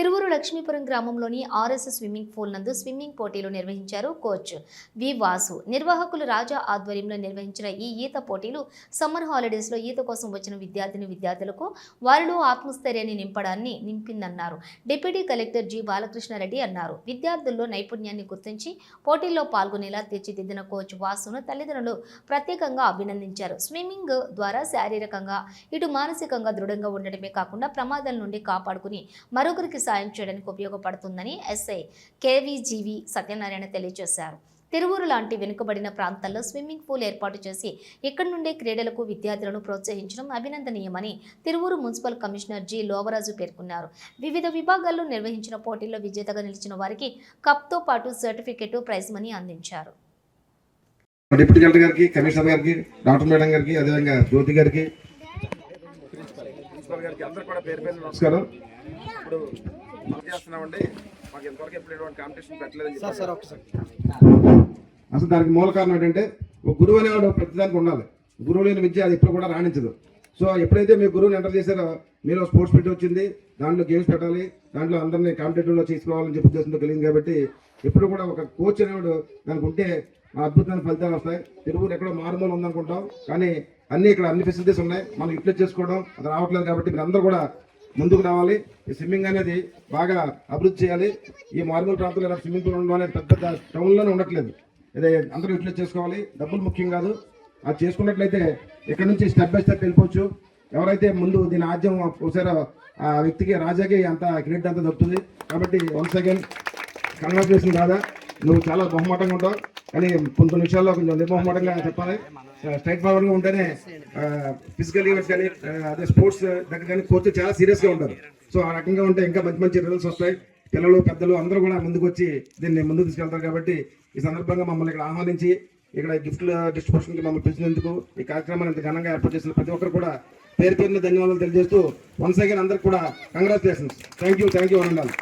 తిరువురు లక్ష్మీపురం గ్రామంలోని RS swimming pool నందు swimming పోటీలు నిర్వహించారు కోచ్ వి వాసు. నిర్వాహకులు రాజా ఆధ్వర్యంలో నిర్వహించిన ఈ ఈత పోటీలు సమ్మర్ హాలిడేస్లో ఈత కోసం వచ్చిన విద్యార్థిని విద్యార్థులకు వారిలో ఆత్మస్థైర్యాన్ని నింపడాన్ని నింపిందన్నారు. డిప్యూటీ కలెక్టర్ జి బాలకృష్ణారెడ్డి అన్నారు. విద్యార్థుల్లో నైపుణ్యాన్ని గుర్తించి పోటీల్లో పాల్గొనేలా తీర్చిదిద్దిన కోచ్ వాసును తల్లిదండ్రులు ప్రత్యేకంగా అభినందించారు. స్విమ్మింగ్ ద్వారా శారీరకంగా ఇటు మానసికంగా దృఢంగా ఉండటమే కాకుండా ప్రమాదాల నుండి కాపాడుకుని మరొకరికి సాయం చేయడానికి ఉపయోగపడుతుందని ఎస్ఐ కేవీజీవి సత్యనారాయణ తెలియజేశారు. తిరువురు లాంటి వెనుకబడిన ప్రాంతాల్లో స్విమ్మింగ్ పూల్ ఏర్పాటు చేసి ఇక్కడి నుండే క్రీడలకు విద్యార్థులను ప్రోత్సహించడం అభినందనీయమని Tiruvuru municipal commissioner G Lovaraju పేర్కొన్నారు. వివిధ విభాగాల్లో నిర్వహించిన పోటీల్లో విజేతగా నిలిచిన వారికి కప్తో పాటు సర్టిఫికెట్ ప్రైజ్ మనీ అందించారు. డిప్యూటీ కలెక్టర్ గారికి కమిషనర్ గారికి డాక్టర్ మేడం గారికి అదేవిధంగా జ్యోతి గారికి ప్రిన్సిపల్ గారికి అందరూ కూడా పేరు పేరు నమస్కారం. ఇప్పుడు చేస్తున్నామండి. మాకు ఎంతవరకు ఎప్పుడు ఎటువంటి కాంపిటీషన్ పెట్టలేదని చెప్పారు. అసలు దానికి మూల కారణం ఏంటంటే ఒక గురువు అనేవాడు ప్రతిదానికి ఉండాలి. గురువు లేని విద్య అది ఎప్పుడు కూడా రాణించదు. సో ఎప్పుడైతే మీ గురువుని ఎంటర్ చేశారో మీరు స్పోర్ట్స్ పెట్టి వచ్చింది దాంట్లో గేమ్స్ పెట్టాలి దాంట్లో అందరినీ కాంపిటేటివ్లో తీసుకోవాలని చెప్పి ఉద్దేశంతో కలిగింది కాబట్టి ఎప్పుడు కూడా ఒక కోచ్ అనేవాడు దానికి ఉంటే అద్భుతమైన ఫలితాలు వస్తాయి. తిరువురు ఎక్కడో మారుమూల ఉందనుకుంటాం. కానీ అన్ని ఇక్కడ అన్ని ఫెసిలిటీస్ ఉన్నాయి. మనం యూటిలైజ్ చేసుకోవడం అది రావట్లేదు కాబట్టి మీరు అందరూ కూడా ముందుకు రావాలి. ఈ స్విమ్మింగ్ అనేది బాగా అభివృద్ధి చేయాలి. ఈ మారుమూల ప్రాంతంలో స్విమ్మింగ్ పూల్ ఉండడం అనేది పెద్ద పెద్ద టౌన్లోనే ఉండట్లేదు. ఇదే అందరూ యూటిలైజ్ చేసుకోవాలి. డబ్బులు ముఖ్యం కాదు. అది చేసుకున్నట్లయితే ఇక్కడ నుంచి స్టెప్ బై స్టెప్ వెళ్ళిపోవచ్చు. ఎవరైతే ముందు దీని ఆద్యం ఒకసారి ఆ వ్యక్తికి రాజాకి అంత క్రెడిట్ అంతా దొరుకుతుంది. కాబట్టి వన్స్ అగైన్ కంగ్రాచులేషన్ కాదా నువ్వు చాలా బహుమాటంగా ఉంటావు. కానీ కొన్ని నిమిషాల్లో విషయాల్లో కొంచెం నిర్మోహమాటంగా చెప్పాలి. స్ట్రైట్ ఫార్వర్డ్గా ఉంటేనే ఫిజికల్ ఈవెంట్స్ కానీ అదే స్పోర్ట్స్ దగ్గర కానీ కోచ్ చాలా సీరియస్గా ఉంటారు. సో ఆ రకంగా ఉంటే ఇంకా మంచి మంచి రిజల్ట్స్ వస్తాయి. పిల్లలు పెద్దలు అందరూ కూడా ముందుకు వచ్చి దీన్ని ముందుకు తీసుకెళ్తారు కాబట్టి ఈ సందర్భంగా మమ్మల్ని ఇక్కడ ఆహ్వానించి ఇక్కడ గిఫ్ట్ల డిస్ట్రిబ్యూషన్కి మమ్మల్ని పిలిచినందుకు ఈ కార్యక్రమాన్ని ఇంత ఘనంగా ఏర్పాటు చేసిన ప్రతి ఒక్కరు కూడా పేరు పేరున ధన్యవాదాలు తెలియజేస్తూ వన్స్ అగైన్ అందరికి కూడా congratulations thank you thank you అనండాలి.